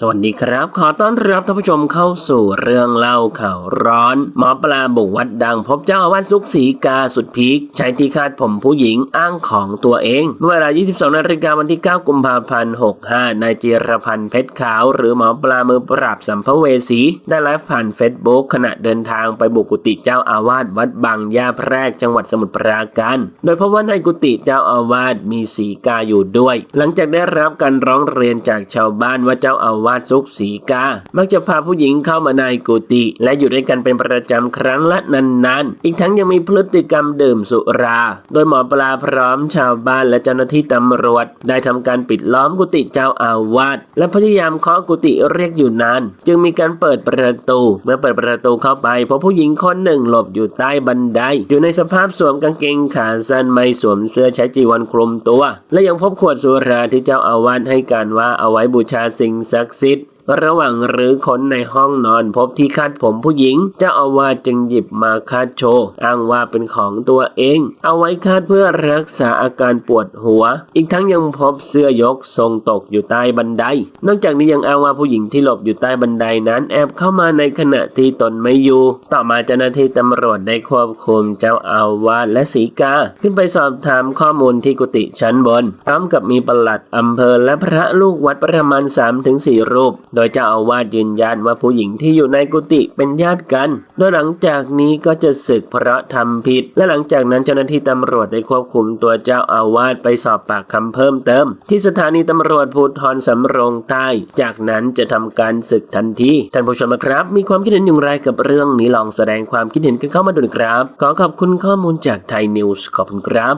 สวัสดีครับ ขอต้อนรับท่านผู้ชมเข้าสู่เรื่องเล่าข่าวร้อน หมอปลาบุกวัดดังพบเจ้าอาวาสซุกสีกาสุดพีคใช้ที่คาดผมผู้หญิงอ้างของตัวเองเมื่อเวลา 22 นาฬิกาวันที่ 9 กุมภาพันธ์ 65 นายจิรพันธ์เพชรขาว หรือหมอปลามือปราบสัมภเวสี ได้ไลฟ์ผ่านเฟซบุ๊กขณะเดินทางไปบุกกุฏิเจ้าอาวาสวัดบางยาแพรกจังหวัดสมุทรปราการ โดยพบว่าในกุฏิเจ้าอาวาสมีสีกาอยู่ด้วย หลังจากได้รับการร้องเรียนจากชาวบ้านว่าเจ้าอาววาสซุกสีกา มักจะพาผู้หญิงเข้ามาในกุฏิและอยู่ด้วยกันเป็นประจำครั้งละนานๆ อีกทั้งยังมีพฤติกรรมดื่มสุรา โดยหมอปลาพร้อมชาวบ้านและเจ้าหน้าที่ตำรวจ ได้ทำการปิดล้อมกุฏิเจ้าอาวาสและพยายามเคาะกุฏิเรียกอยู่นาน จึงมีการเปิดประตู เมื่อเปิดประตูเข้าไปพบผู้หญิงคนหนึ่งหลบอยู่ใต้บันได อยู่ในสภาพสวมกางเกงขาสั้นไม่สวมเสื้อใช้จีวรคลุมตัว และยังพบขวดสุราที่เจ้าอาวาสให้การว่าเอาไว้บูชาสิ่งศักดิ์สิทธิ์ ระหว่างหรือค้นในห้องนอนพบที่คาดผมผู้หญิง เจ้าอาวาสจึงหยิบมาคาดโชว์อ้างว่าเป็นของตัวเอง เอาไว้คาดเพื่อรักษาอาการปวดหัว อีกทั้งยังพบเสื้อยกทรงตกอยู่ใต้บันได นอกจากนี้ยังอ้างว่าผู้หญิงที่หลบอยู่ใต้บันไดนั้นแอบเข้ามาในขณะที่ตนไม่อยู่ ต่อมาเจ้าหน้าที่ตำรวจได้ควบคุมเจ้าอาวาสและสีกา ขึ้นไปสอบถามข้อมูลที่กุฏิชั้นบนพร้อมกับมีปลัดอำเภอและพระลูกวัดประมาณ3-4รูปโดยเจ้าอาวาสยืนยันว่าผู้หญิงที่อยู่ในกุฏิเป็นญาติกัน โดยหลังจากนี้ก็จะศึกเพราะทำผิด และหลังจากนั้นเจ้าหน้าที่ตำรวจได้ควบคุมตัวเจ้าอาวาสไปสอบปากคำเพิ่มเติม ที่สถานีตำรวจภูธรสำโรงใต้ จากนั้นจะทำการศึกทันทีท่านผู้ชมครับ มีความคิดเห็นอย่างไรกับเรื่องนี้ลองแสดงความคิดเห็นกันเข้ามาดูนะครับ ขอขอบคุณข้อมูลจากไทยนิวส์ขอบคุณครับ